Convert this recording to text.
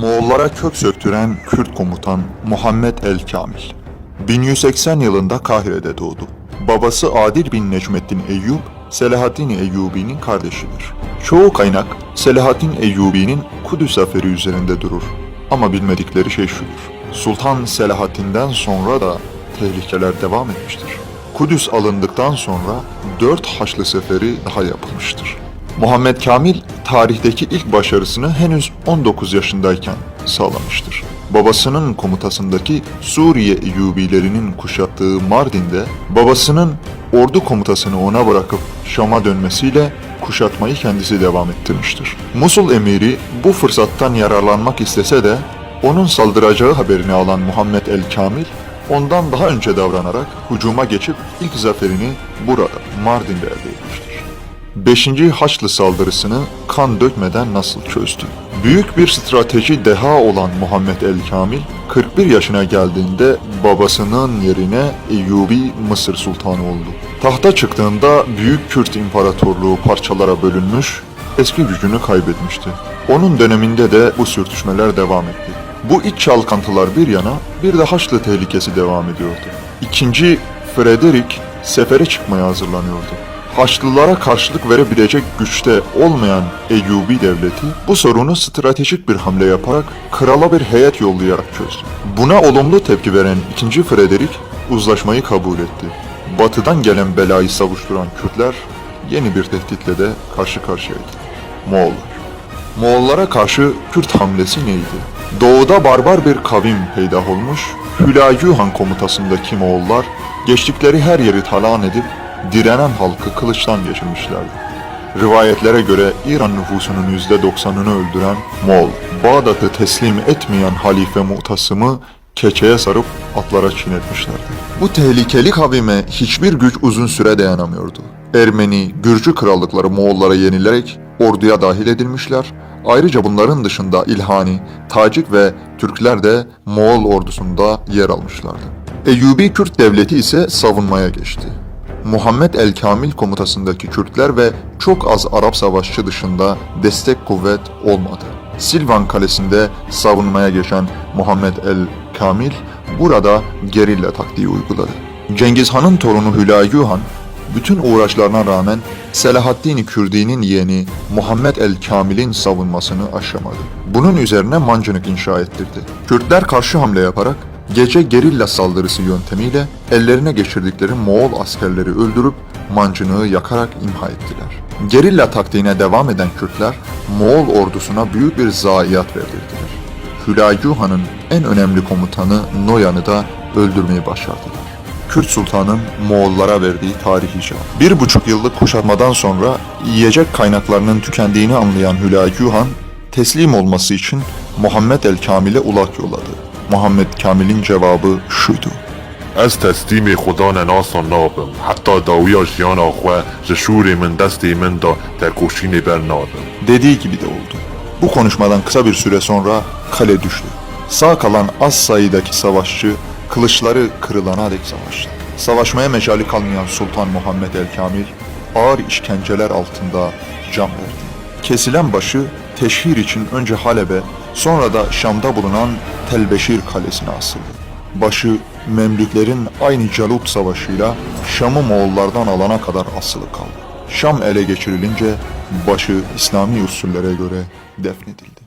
Moğollara kök söktüren Kürt komutan Muhammed el Kamil. 1180 yılında Kahire'de doğdu. Babası Adil bin Necmettin Eyyub, Selahaddin Eyyubi'nin kardeşidir. Çoğu kaynak Selahaddin Eyyubi'nin Kudüs zaferi üzerinde durur. Ama bilmedikleri şey şudur. Sultan Selahaddin'den sonra da tehlikeler devam etmiştir. Kudüs alındıktan sonra dört Haçlı Seferi daha yapılmıştır. Muhammed Kamil tarihteki ilk başarısını henüz 19 yaşındayken sağlamıştır. Babasının komutasındaki Suriye Eyyubilerinin kuşattığı Mardin'de babasının ordu komutasını ona bırakıp Şam'a dönmesiyle kuşatmayı kendisi devam ettirmiştir. Musul emiri bu fırsattan yararlanmak istese de onun saldıracağı haberini alan Muhammed el Kamil ondan daha önce davranarak hücuma geçip ilk zaferini burada Mardin'de elde etmiştir. 5. Haçlı saldırısını kan dökmeden nasıl çözdü? Büyük bir strateji deha olan Muhammed el Kamil, 41 yaşına geldiğinde babasının yerine Eyyubi Mısır Sultanı oldu. Tahta çıktığında Büyük Kürt İmparatorluğu parçalara bölünmüş, eski gücünü kaybetmişti. Onun döneminde de bu sürtüşmeler devam etti. Bu iç çalkantılar bir yana, bir de Haçlı tehlikesi devam ediyordu. İkinci Frederick sefere çıkmaya hazırlanıyordu. Haçlılara karşılık verebilecek güçte olmayan Eyyubi devleti bu sorunu stratejik bir hamle yaparak krala bir heyet yollayarak çözdü. Buna olumlu tepki veren 2. Frederick uzlaşmayı kabul etti. Batıdan gelen belayı savuşturan Kürtler yeni bir tehditle de karşı karşıyaydı. Moğollar. Moğollara karşı Kürt hamlesi neydi? Doğuda barbar bir kavim peydah olmuş, Hülayü Han komutasındaki Moğollar geçtikleri her yeri talan edip direnen halkı kılıçtan geçirmişlerdi. Rivayetlere göre İran nüfusunun %90'ını öldüren Moğol, Bağdat'ı teslim etmeyen Halife Mu'tasım'ı keçeye sarıp atlara çiğnetmişlerdi. Bu tehlikeli kavime hiçbir güç uzun süre dayanamıyordu. Ermeni, Gürcü krallıkları Moğollara yenilerek orduya dahil edilmişler. Ayrıca bunların dışında İlhani, Tacik ve Türkler de Moğol ordusunda yer almışlardı. Eyyubi Kürt devleti ise savunmaya geçti. Muhammed el Kamil komutasındaki Kürtler ve çok az Arap savaşçı dışında destek kuvvet olmadı. Silvan kalesinde savunmaya geçen Muhammed el Kamil burada gerilla taktiği uyguladı. Cengiz Han'ın torunu Hülayü Han bütün uğraşlarına rağmen Selahaddin Kürdi'nin yeğeni Muhammed el Kamil'in savunmasını aşamadı. Bunun üzerine mancınık inşa ettirdi. Kürtler karşı hamle yaparak gece gerilla saldırısı yöntemiyle ellerine geçirdikleri Moğol askerleri öldürüp mancınığı yakarak imha ettiler. Gerilla taktiğine devam eden Kürtler Moğol ordusuna büyük bir zayiat verdirdiler. Hülayü Han'ın en önemli komutanı Noyan'ı da öldürmeyi başardılar. Kürt Sultan'ın Moğollara verdiği tarihi cevap. Bir buçuk yıllık kuşatmadan sonra yiyecek kaynaklarının tükendiğini anlayan Hülayü Han, teslim olması için Muhammed el Kamil'e ulak yolladı. Muhammed Kamil'in cevabı şuydu. از تسلیم خدا نناسان نابم حتی داویا جیانا خواه ز شور من دستی من دا در کوشین بر نابم Dediği gibi de oldu. Bu konuşmadan kısa bir süre sonra kale düştü. Sağ kalan az sayıdaki savaşçı kılıçları kırılana dek savaştı. Savaşmaya mecali kalmayan Sultan Muhammed el Kamil ağır işkenceler altında can verdi. Kesilen başı teşhir için önce Halep'e sonra da Şam'da bulunan Telbeşir kalesine asıldı. Başı Memlüklerin aynı Calut Savaşı'yla Şam'ı Moğollardan alana kadar asılı kaldı. Şam ele geçirilince başı İslami usullere göre defnedildi.